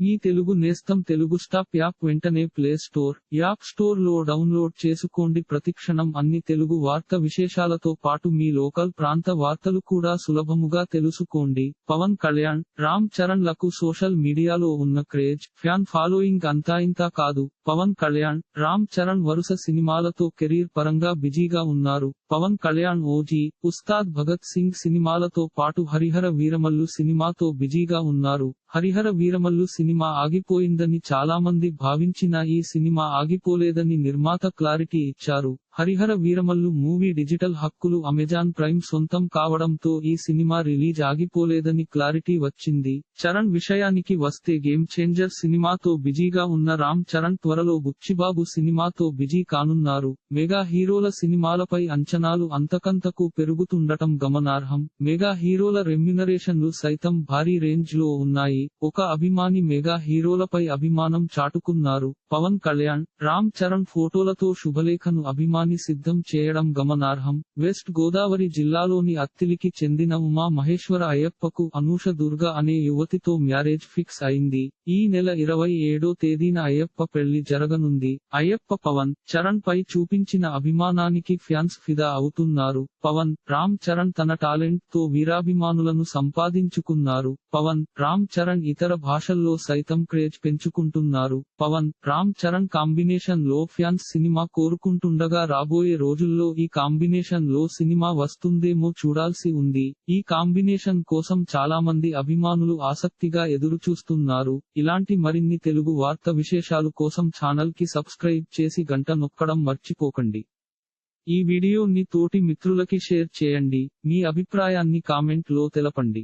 మీ తెలుగు నేస్తం Telugu stop app వెంటనే play store app స్టోర్లో డౌన్లోడ్ చేసుకోండి. ప్రతిక్షణం అన్ని తెలుగు వార్త విశేషాలతో పాటు మీ లోకల్ ప్రాంత వార్తలు కూడా సులభముగా తెలుసుకోండి. పవన్ కళ్యాణ్ రామ్ చరణ్లకు సోషల్ మీడియాలో ఉన్న క్రేజ్ ఫ్యాన్ ఫాలోయింగ్ అంతా ఇంతా కాదు. పవన్ కళ్యాణ్ రామ్ చరణ్ వరుస సినిమాలతో కెరీర్ పరంగా బిజీగా ఉన్నారు. పవన్ కళ్యాణ్ ఓజీ ఉస్తాద్ భగత్ సింగ్ సినిమాలతో పాటు హరిహర వీరమల్లు సినిమాతో బిజీగా ఉన్నారు. హరిహర వీరమల్లు సినిమా ఆగిపోయిందని చాలా మంది భావించిన ఈ సినిమా ఆగిపోలేదని నిర్మాత క్లారిటీ ఇచ్చారు. హరిహర వీరమల్లు మూవీ డిజిటల్ హక్కులు అమెజాన్ ప్రైమ్ సొంతం కావడంతో ఈ సినిమా రిలీజ్ ఆగిపోలేదని క్లారిటీ వచ్చింది. చరణ్ విషయానికి వస్తే గేమ్ చేంజర్ సినిమాతో బిజీగా ఉన్న రామ్ చరణ్ త్వరలో బుచ్చిబాబు సినిమాతో బిజీ కానున్నారు. మెగా హీరోల సినిమాలపై అంచనాలు అంతకంతకు పెరుగుతుండటం గమనార్హం. మెగా హీరోల రెమ్యునరేషన్లు సైతం భారీ రేంజ్లో ఉన్నాయి. ఒక అభిమాని మెగా హీరోలపై అభిమానం చాటుకున్నారు. పవన్ కళ్యాణ్ రామ్ చరణ్ ఫోటోలతో శుభలేఖను అభిమాని సిద్ధం చేయడం గమనార్హం. వెస్ట్ గోదావరి జిల్లాలోని అత్తిలికి చెందిన ఉమా మహేశ్వర అయ్యప్పకు అనూష దుర్గ అనే యువతితో మ్యారేజ్ ఫిక్స్ అయింది. ఈ నెల ఇరవై ఏడో తేదీన అయ్యప్ప పెళ్ళి జరగనుంది. అయ్యప్ప పవన్ చరణ్ పై చూపించిన అభిమానానికి ఫ్యాన్స్ ఫిదా అవుతున్నారు. పవన్ రామ్ చరణ్ తన టాలెంట్తో వీరాభిమానులను సంపాదించుకున్నారు. పవన్ రామ్ చరణ్ ఇతర భాషల్లో సైతం క్రేజ్ పెంచుకుంటున్నారు. పవన్ రామ్ చరణ్ కాంబినేషన్లో ఫ్యాన్స్ సినిమా కోరుకుంటుండగా రాబోయే రోజుల్లో ఈ కాంబినేషన్లో సినిమా వస్తుందేమో చూడాల్సి ఉంది. ఈ కాంబినేషన్ కోసం చాలామంది అభిమానులు ఆసక్తిగా ఎదురుచూస్తున్నారు. ఇలాంటి మరిన్ని తెలుగు వార్త విశేషాలు కోసం ఛానల్కి సబ్స్క్రైబ్ చేసి గంట నొక్కడం మర్చిపోకండి. ఈ వీడియోని తోటి మిత్రులకి షేర్ చేయండి. మీ అభిప్రాయాన్ని కామెంట్లో తెలపండి.